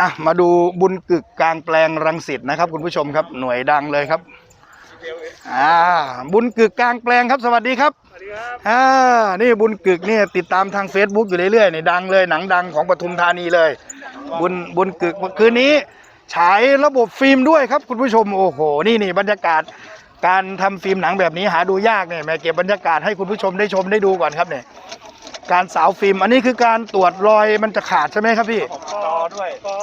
อะมาดูบุญกึกกลางแปลงรังสิตนะครับ คุณผู้ชมครับหน่วยดังเลยครับอ่าบุญกึกกลางแปลงครับ สวัสดีครับสวัสดีครับอ่านี่บุญกึกเนี่ยติดตามทาง Facebook อยู่เรื่อยๆนี่ดังเลยหนังดังของปทุมธานีเลย บุญบุญกึกคืนนี้ฉายระบบฟิล์มด้วยครับ คุณผู้ชมโอ้โหนี่นี่บรรยากาศการทำฟิล์มหนังแบบนี้หาดูยากเนี่ยแม่เก็บบรรยากาศให้คุณผู้ชมได้ชมได้ดูก่อนครับเนี่ยการสาวฟิล์มอันนี้คือการตรวจรอยมันจะขาดใช่ไหมครับพี่กอ ด้วยกอ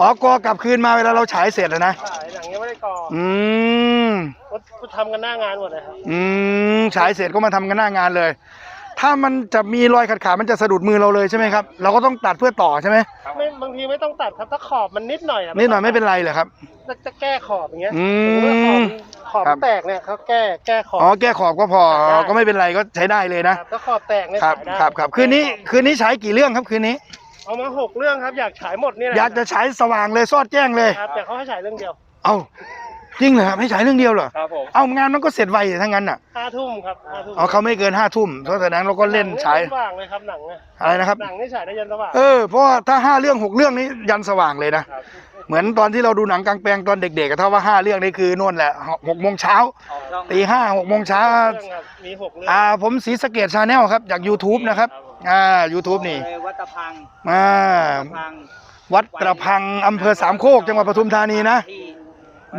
อ๋อกอกลับคืนมาเวลาเราฉายเสร็จแล้วนะขายหนังยังไม่ได้กออืมก็ทำกันหน้างานหมดเลยครับอืมฉายเสร็จก็มาทำกันหน้างานเลย ถ้ามันจะมีรอยขาดขาดมันจะสะดุดมือเราเลยใช่ไหมครับเราก็ต้องตัดเพื่อต่อใช่ไหมไม่บางทีไม่ต้องตัดครับถ้าขอบมันนิดหน่อยะนิดหน่อยไม่เป็นไรเหรอครับ จะจะแก้ขอบอย่างเงี้ยอืมสมมติว่าขอบขอบครับแตกเนี่ยเขาแก้แก้ขอบ อ๋อแก้ขอบก็พอได้ ก็ไม่เป็นไรก็ใช้ได้เลยนะครับถ้าขอบแตกเนี่ยครับขายได้ครับครับคืนนี้คืนนี้ฉายกี่เรื่องครับคืนนี้ เอามาหกเรื่องครับอยากฉายหมดนี่แหละอยากจะฉายสว่างเลยซอดแจ้งเลย ครับแต่เขาให้ฉายเรื่องเดียว เอ้าจริงเหรอครับให้ฉายเรื่องเดียวเหรอครับผมเอางานมันก็เสร็จไวทั้งนั้นอะห้าทุ่มครับห้าทุ่มเอาเขาไม่เกินห้าทุ่มเพราะฉะนั้นเราก็เล่นฉายหงสว่างเลยครับหนังเนี่ยอะไรนะครับหนังนี่ฉายได้ยันสว่างเออเพราะว่าถ้าห้าเรื่องหกเรื่องนี้ยันสว่างเลยนะครับเหมือนตอนที่เราดูหนังกลางแปลงตอนเด็กๆอะถ้าว่าห้าเรื่องนี่คือนู่นแหละหกโมงเช้าตีห้าหกโมงเช้าเรื่องครับมีหกเรื่องอ่าผมสีสะเกตชาแนลครับจาก YouTube นะครับ อ่า YouTube นี่เลยวัดตะพังอ่าพังวัดตระพังอำเภอสามโคกจังหวัดปทุมธานีนะ ที่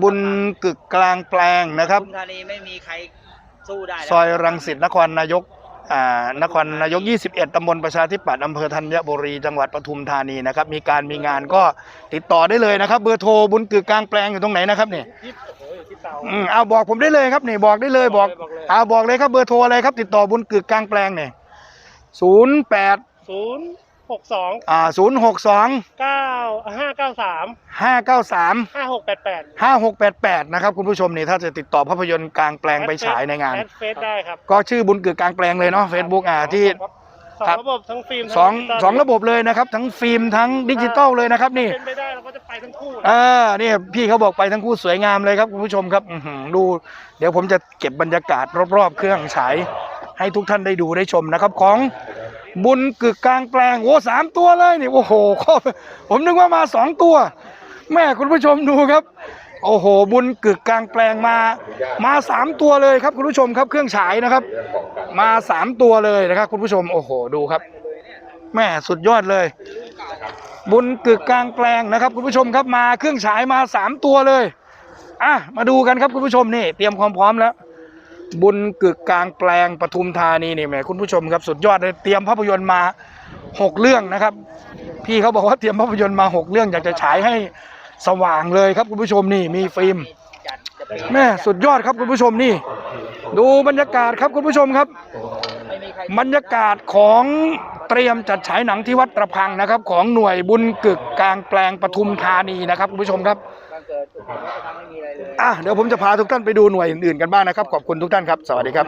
บุญกึกกลางแปลงนะครับ ปทุมธานีไม่มีใครสู้ได้แล้วซอยรังสิตนครนายกอ่านครนายก 21 ตำบลประชาธิปัตย์อำเภอธัญบุรี จังหวัดปทุมธานีนะครับ มีการมีงานก็ติดต่อได้เลยนะครับ เบอร์โทรบุญกึกกลางแปลงอยู่ตรงไหนนะครับนี่ที่โอ้โหอยู่ที่เตา อืมเอาบอกผมได้เลยครับนี่บอกได้เลยบอกบอกเลยเอาบอกเลยครับเบอร์โทรอะไรครับ ติดต่อบุญกึกกลางแปลงเนี่ย ศูนย์แปดศูนย์หกสองอ่าศูนย์หกสองเก้าห้าเก้าสามห้าเก้าสามห้าหกแปดแปดห้าหกแปดแปดนะครับคุณผู้ชมนี่ถ้าจะติดต่อภาพยนตร์กลางแปลงไปฉายในงาน แอดเฟซได้ครับก็ชื่อบุญกึกกลางแปลงเลยเนาะเฟซบุ๊กอ่าที่ สองครับระบบทั้งฟิล์มสองทั้ดิจิตลสองระบบเลยนะครับ ทั้งฟิล์มทั้งดิจิตอลเลยนะครับนี่ เป็นไปได้เราก็จะไปทั้งคู่เออนี่พี่เขาบอกไปทั้งคู่สวยงามเลยครับคุณผู้ชมครับอื้อหือดู เดี๋ยวผมจะเก็บบรรยากาศรอบๆ เครื่องฉาย ให้ทุกท่านได้ดูได้ชมนะครับของบุญกึกกลางแปลงโอ้สามตัวเลยนี่โอ้โหผมนึกว่ามาสองตัว แม่คุณผู้ชมดูครับ โอ้โห บุญกึกกลางแปลงมา มาสามตัวเลยครับคุณผู้ชมครับเครื่องฉายนะครับ มาสามตัวเลยนะครับ คุณผู้ชมโอ้โหดูครับ แม่สุดยอดเลย บุญกึกกลางแปลงนะครับ คุณผู้ชมครับมาเครื่องฉายมาสามตัวเลยอะมาดูกันครับคุณผู้ชมนี่ เตรียมความพร้อมแล้ว บุญกึกกลางแปลงปทุมธานีนี่แหมคุณผู้ชมครับสุดยอดเลยเตรียมภาพยนตร์มาหกเรื่องนะครับ พี่เขาบอกว่าเตรียมภาพยนตร์มาหกเรื่องอยากจะฉายให้สว่างเลยครับคุณผู้ชมนี่มีฟิล์มแม่สุดยอดครับคุณผู้ชมนี่ ดูบรรยากาศครับคุณผู้ชมครับ บรรยากาศของ ตรียมจัดฉายหนังที่วัดตระพังนะครับ ของหน่วยบุญกึกกลางแปลงปทุมธานีนะครับคุณผู้ชมครับอะเดี๋ยวผมจะพาทุกท่านไปดูหน่วยอื่นๆกันบ้างนะครับ ขอบคุณทุกท่านครับ สวัสดีครับ